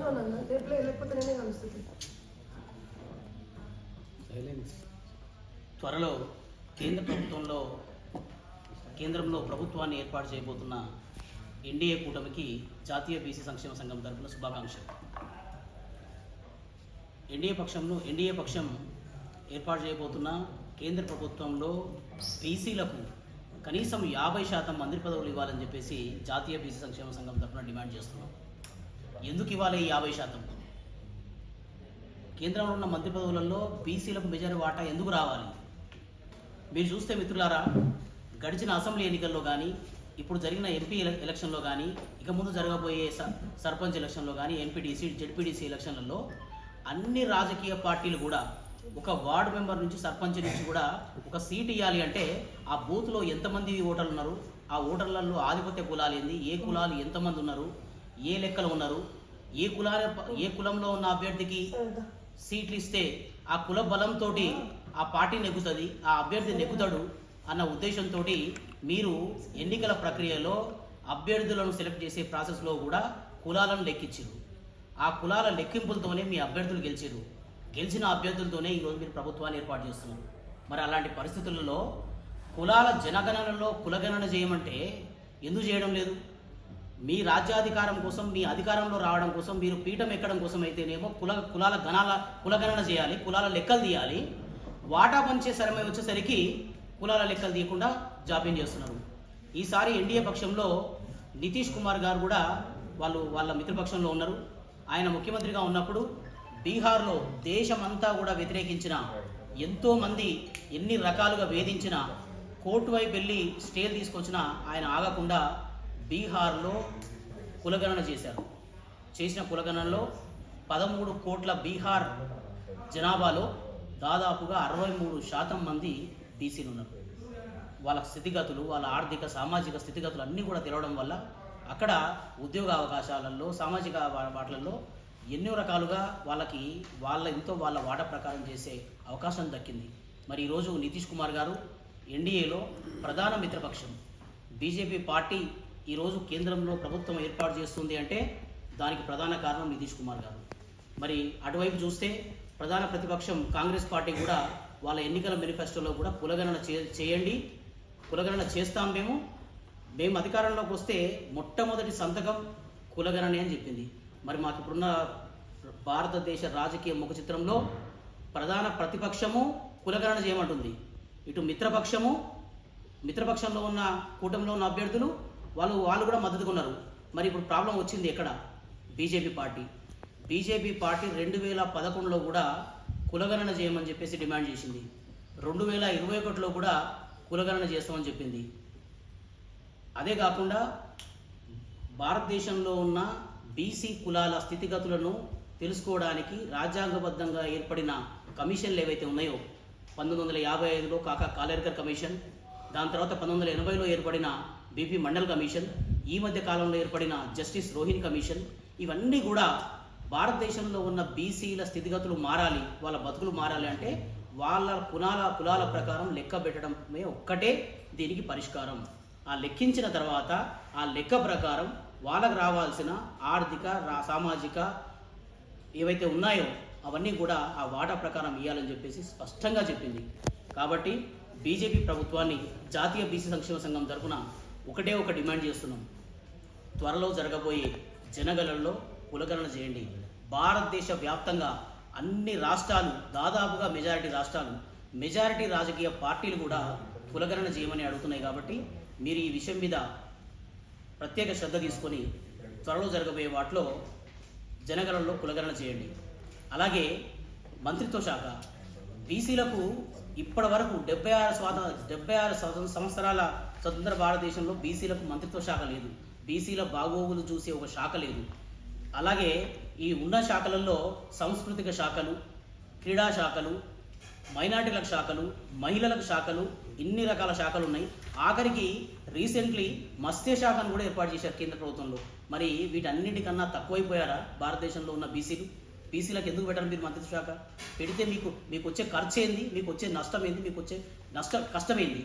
ఇంట్లో నన్ను కలుస్తుంది త్వరలో కేంద్ర ప్రభుత్వంలో కేంద్రంలో ప్రభుత్వాన్ని ఏర్పాటు చేయబోతున్న ఎన్డీఏ కూటమికి జాతీయ బీసీ సంక్షేమ సంఘం తరపున శుభాకాంక్షలు. ఎన్డీఏ పక్షంలో ఎన్డీఏ పక్షం ఏర్పాటు చేయబోతున్న కేంద్ర ప్రభుత్వంలో బీసీలకు కనీసం యాభై శాతం మంత్రి పదవులు ఇవ్వాలని చెప్పేసి జాతీయ బీసీ సంక్షేమ సంఘం తరపున డిమాండ్ చేస్తున్నాం. ఎందుకు ఇవ్వాలి ఈ యాభై శాతం? కేంద్రంలో ఉన్న మంత్రి పదవులలో బీసీలకు మెజారి వాటా ఎందుకు రావాలి? మీరు చూస్తే మిత్రులారా గడిచిన అసెంబ్లీ ఎన్నికల్లో కానీ ఇప్పుడు జరిగిన ఎంపీ ఎలక్షన్లో కానీ ఇక ముందు జరగబోయే స- సర్పంచ్ ఎలక్షన్లో కానీ ఎంపీటీసీ జెడ్పీటీసీ ఎలక్షన్లలో అన్ని రాజకీయ పార్టీలు కూడా ఒక వార్డు మెంబర్ నుంచి సర్పంచ్ నుంచి కూడా ఒక సీట్ ఇవ్వాలి అంటే ఆ బూత్లో ఎంతమంది ఓటర్లు ఉన్నారు ఆ ఓటర్లలో ఆధిపత్య కులాలు ఏంది? ఏ కులాలు ఎంతమంది ఉన్నారు? ఏ లెక్కలు ఉన్నారు? ఏ కులాల ఏ కులంలో ఉన్న అభ్యర్థికి సీట్లు ఇస్తే ఆ కుల బలంతో ఆ పార్టీ నెగ్గుతుంది ఆ అభ్యర్థి నెగ్గుతాడు అన్న ఉద్దేశంతో మీరు ఎన్నికల ప్రక్రియలో అభ్యర్థులను సెలెక్ట్ చేసే ప్రాసెస్లో కూడా కులాలను లెక్కించారు ఆ కులాల లెక్కింపులతోనే మీ అభ్యర్థులు గెలిచారు గెలిచిన అభ్యర్థులతోనే ఈరోజు మీరు ప్రభుత్వాన్ని ఏర్పాటు చేస్తున్నారు. మరి అలాంటి పరిస్థితులలో కులాల జనగణనలో కులగణన చేయమంటే ఎందుకు చేయడం లేదు? మీ రాజ్యాధికారం కోసం మీ అధికారంలో రావడం కోసం మీరు పీఠం ఎక్కడం కోసం అయితేనేమో కుల కులాల గణాల కులగణన చేయాలి కులాల లెక్కలు తీయాలి. వాటా పంచే సమయం వచ్చేసరికి కులాల లెక్కలు తీయకుండా జాప్యం చేస్తున్నారు. ఈసారి ఎన్డీఏ పక్షంలో నితీష్ కుమార్ గారు కూడా వాళ్ళు వాళ్ళ మిత్రపక్షంలో ఉన్నారు. ఆయన ముఖ్యమంత్రిగా ఉన్నప్పుడు బీహార్లో దేశమంతా కూడా వ్యతిరేకించిన ఎంతోమంది ఎన్ని రకాలుగా వేధించిన కోర్టు వైపు వెళ్ళి స్టేలు తీసుకొచ్చినా ఆయన ఆగకుండా బీహార్లో కులగణన చేశారు. చేసిన కులగణనలో పదమూడు కోట్ల బీహార్ జనాభాలో దాదాపుగా అరవై మూడు శాతం మంది బీసీలు ఉన్నారు. వాళ్ళ స్థితిగతులు వాళ్ళ ఆర్థిక సామాజిక స్థితిగతులు అన్నీ కూడా తెలవడం వల్ల అక్కడ ఉద్యోగ అవకాశాలలో సామాజిక వా- వాటిలలో ఎన్నో రకాలుగా వాళ్ళకి వాళ్ళ ఎంతో వాళ్ళ వాట ప్రకారం చేసే అవకాశం దక్కింది. మరి ఈరోజు నితీష్ కుమార్ గారు ఎన్డీఏలో ప్రధాన మిత్రపక్షం. బీజేపీ పార్టీ ఈరోజు కేంద్రంలో ప్రభుత్వం ఏర్పాటు చేస్తుంది అంటే దానికి ప్రధాన కారణం నితీష్ కుమార్ గారు. మరి అటువైపు చూస్తే ప్రధాన ప్రతిపక్షం కాంగ్రెస్ పార్టీ కూడా వాళ్ళ ఎన్నికల మేనిఫెస్టోలో కూడా కులగణన చే చేయండి. కులగణన చేస్తాం మేము. మేము అధికారంలోకి వస్తే మొట్టమొదటి సంతకం కులగణనే అని చెప్పింది. మరి మాకు ఇప్పుడున్న భారతదేశ రాజకీయ ముఖ చిత్రంలో ప్రధాన ప్రతిపక్షము కులగణన చేయమంటుంది. ఇటు మిత్రపక్షము మిత్రపక్షంలో ఉన్న కూటమిలో ఉన్న అభ్యర్థులు వాళ్ళు వాళ్ళు కూడా మద్దతుగా ఉన్నారు. మరి ఇప్పుడు ప్రాబ్లం వచ్చింది ఎక్కడ? BJP party. బీజేపీ పార్టీ రెండు వేల పదకొండులో కూడా కులగణన చేయమని చెప్పేసి డిమాండ్ చేసింది. రెండు వేల ఇరవై ఒకటిలో కూడా కులగణన చేస్తామని చెప్పింది. అదే కాకుండా భారతదేశంలో ఉన్న బీసీ కులాల స్థితిగతులను తెలుసుకోవడానికి రాజ్యాంగబద్ధంగా ఏర్పడిన కమిషన్లు ఏవైతే ఉన్నాయో పంతొమ్మిది వందల యాభై ఐదులో కాకా కాలేర్కర్ కమిషన్ దాని తర్వాత పంతొమ్మిది వందల ఎనభైలో ఏర్పడిన బీపీ మండల్ కమిషన్ ఈ మధ్య కాలంలో ఏర్పడిన జస్టిస్ రోహిన్ కమిషన్ ఇవన్నీ కూడా భారతదేశంలో ఉన్న బీసీల స్థితిగతులు మారాలి వాళ్ళ బతుకులు మారాలి అంటే వాళ్ళ కులాల కులాల ప్రకారం లెక్క పెట్టడమే ఒక్కటే దీనికి పరిష్కారం. ఆ లెక్కించిన తర్వాత ఆ లెక్క ప్రకారం వాళ్ళకు రావాల్సిన ఆర్థిక రా- సామాజిక ఏవైతే ఉన్నాయో అవన్నీ కూడా ఆ వాటా ప్రకారం ఇవ్వాలని చెప్పేసి స్పష్టంగా చెప్పింది. కాబట్టి బీజేపీ ప్రభుత్వాన్ని జాతీయ బీసీ సంక్షేమ సంఘం తరఫున ఒకటే ఒక డిమాండ్ చేస్తున్నాం. త్వరలో జరగబోయే జనగణనలో కులగణన చేయండి. భారతదేశ వ్యాప్తంగా అన్ని రాష్ట్రాలు దాదాపుగా మెజారిటీ రాష్ట్రాలు మెజారిటీ రాజకీయ పార్టీలు కూడా కులగణన చేయమని అడుగుతున్నాయి కాబట్టి మీరు ఈ విషయం మీద ప్రత్యేక శ్రద్ధ తీసుకొని త్వరలో జరగబోయే వాటిలో జనగణనలో కులగణన చేయండి. అలాగే మంత్రిత్వ శాఖ బీసీలకు ఇప్పటి వరకు డెబ్బై ఆరు స్వాత డెబ్బై ఆరు సంవత్సరాల స్వతంత్ర భారతదేశంలో బీసీలకు మంత్రిత్వ శాఖ లేదు. బీసీల బాగోగులు చూసే ఒక శాఖ లేదు. అలాగే ఈ ఉన్న శాఖలలో సాంస్కృతిక శాఖలు క్రీడా శాఖలు మైనార్టీలకు శాఖలు మహిళలకు శాఖలు ఇన్ని రకాల శాఖలు ఉన్నాయి. ఆఖరికి రీసెంట్లీ మత్స్య శాఖను కూడా ఏర్పాటు చేశారు కేంద్ర ప్రభుత్వంలో. మరి వీటన్నిటికన్నా తక్కువైపోయారా భారతదేశంలో ఉన్న బీసీలు? బీసీలకు ఎందుకు పెట్టారు మీరు మంత్రిత్వ శాఖ? పెడితే మీకు మీకు వచ్చే ఖర్చు ఏంది మీకు వచ్చే నష్టం ఏంది? మీకు వచ్చే నష్ట కష్టం ఏంది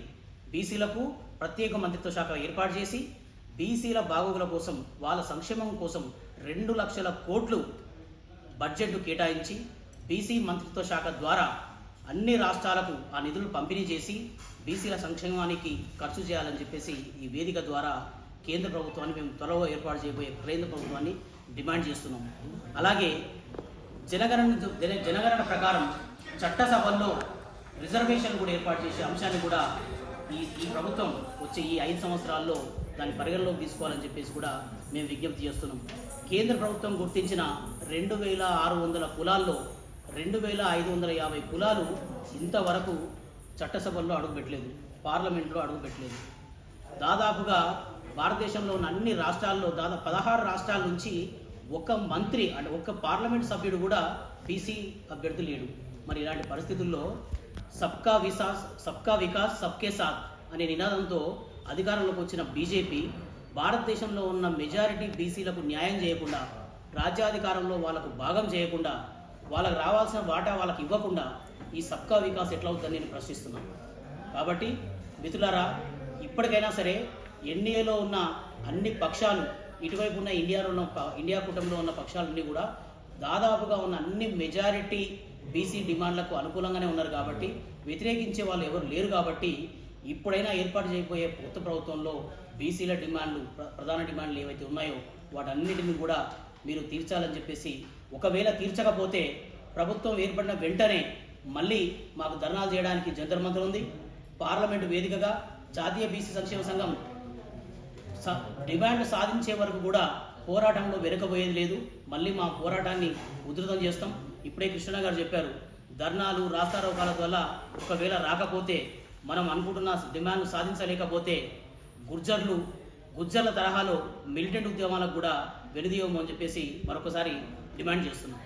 బీసీలకు ప్రత్యేక మంత్రిత్వ శాఖ ఏర్పాటు చేసి బీసీల బాగోగుల కోసం వాళ్ళ సంక్షేమం కోసం రెండు లక్షల కోట్లు బడ్జెట్ను కేటాయించి బీసీ మంత్రిత్వ శాఖ ద్వారా అన్ని రాష్ట్రాలకు ఆ నిధులు పంపిణీ చేసి బీసీల సంక్షేమానికి ఖర్చు చేయాలని చెప్పేసి ఈ వేదిక ద్వారా కేంద్ర ప్రభుత్వాన్ని మేము త్వరలో ఏర్పాటు చేయబోయే కేంద్ర ప్రభుత్వాన్ని డిమాండ్ చేస్తున్నాం. అలాగే జనగణన జన- జనగణన ప్రకారం చట్టసభల్లో రిజర్వేషన్ కూడా ఏర్పాటు చేసే అంశాన్ని కూడా ఈ ఈ ప్రభుత్వం వచ్చే ఈ ఐదు సంవత్సరాల్లో దాన్ని పరిగణలోకి తీసుకోవాలని చెప్పేసి కూడా మేము విజ్ఞప్తి చేస్తున్నాం. కేంద్ర ప్రభుత్వం గుర్తించిన రెండు వేల ఆరు వందల కులాల్లో రెండు వేల ఐదు వందల యాభై కులాలు ఇంతవరకు చట్టసభల్లో అడుగుపెట్టలేదు పార్లమెంట్లో అడుగుపెట్టలేదు. దాదాపుగా భారతదేశంలో ఉన్న అన్ని రాష్ట్రాల్లో దాదాపు పదహారు రాష్ట్రాల నుంచి ఒక మంత్రి అంటే ఒక్క పార్లమెంట్ సభ్యుడు కూడా బీసీ అభ్యర్థి లేడు. మరి ఇలాంటి పరిస్థితుల్లో సబ్కా వికాస్ సబ్కా వికాస్ సబ్కే సాత్ అనే నినాదంతో అధికారంలోకి వచ్చిన బీజేపీ భారతదేశంలో ఉన్న మెజారిటీ బీసీలకు న్యాయం చేయకుండా రాజ్యాధికారంలో వాళ్ళకు భాగం చేయకుండా వాళ్ళకు రావాల్సిన వాటా వాళ్ళకి ఇవ్వకుండా ఈ సబ్కా వికాస్ ఎట్లా అవుతుందని నేను ప్రశ్నిస్తున్నాను. కాబట్టి మిత్రులారా ఇప్పటికైనా సరే ఎన్డీఏలో ఉన్న అన్ని పక్షాలు ఇటువైపు ఉన్న ఇండియాలో ఉన్న ఇండియా కూటమిలో ఉన్న పక్షాలన్నీ కూడా దాదాపుగా ఉన్న అన్ని మెజారిటీ బీసీ డిమాండ్లకు అనుకూలంగానే ఉన్నారు కాబట్టి వ్యతిరేకించే వాళ్ళు ఎవరు లేరు కాబట్టి ఇప్పుడైనా ఏర్పాటు చేయబోయే కొత్త ప్రభుత్వంలో బీసీల డిమాండ్లు ప్ర- ప్రధాన డిమాండ్లు ఏవైతే ఉన్నాయో వాటన్నిటిని కూడా మీరు తీర్చాలని చెప్పేసి ఒకవేళ తీర్చకపోతే ప్రభుత్వం ఏర్పడిన వెంటనే మళ్ళీ మాకు ధర్నాలు చేయడానికి జంతర్ మంతర్ ఉంది. పార్లమెంటు వేదికగా జాతీయ బీసీ సంక్షేమ సంఘం స- డిమాండ్ సాధించే వరకు కూడా పోరాటంలో వెనుకబోయేది లేదు. మళ్ళీ మా పోరాటాన్ని ఉధృతం చేస్తాం. ఇప్పుడే కృష్ణ గారు చెప్పారు ధర్నాలు రాస్తారోకాల వల్ల ఒకవేళ రాకపోతే మనం అనుకుంటున్న డిమాండ్ సాధించలేకపోతే గుర్జర్లు గుర్జర్ల తరహాలో మిలిటెంట్ ఉద్యమాలకు కూడా వెనుదీయము అని చెప్పేసి మరొకసారి డిమాండ్ చేస్తున్నాం.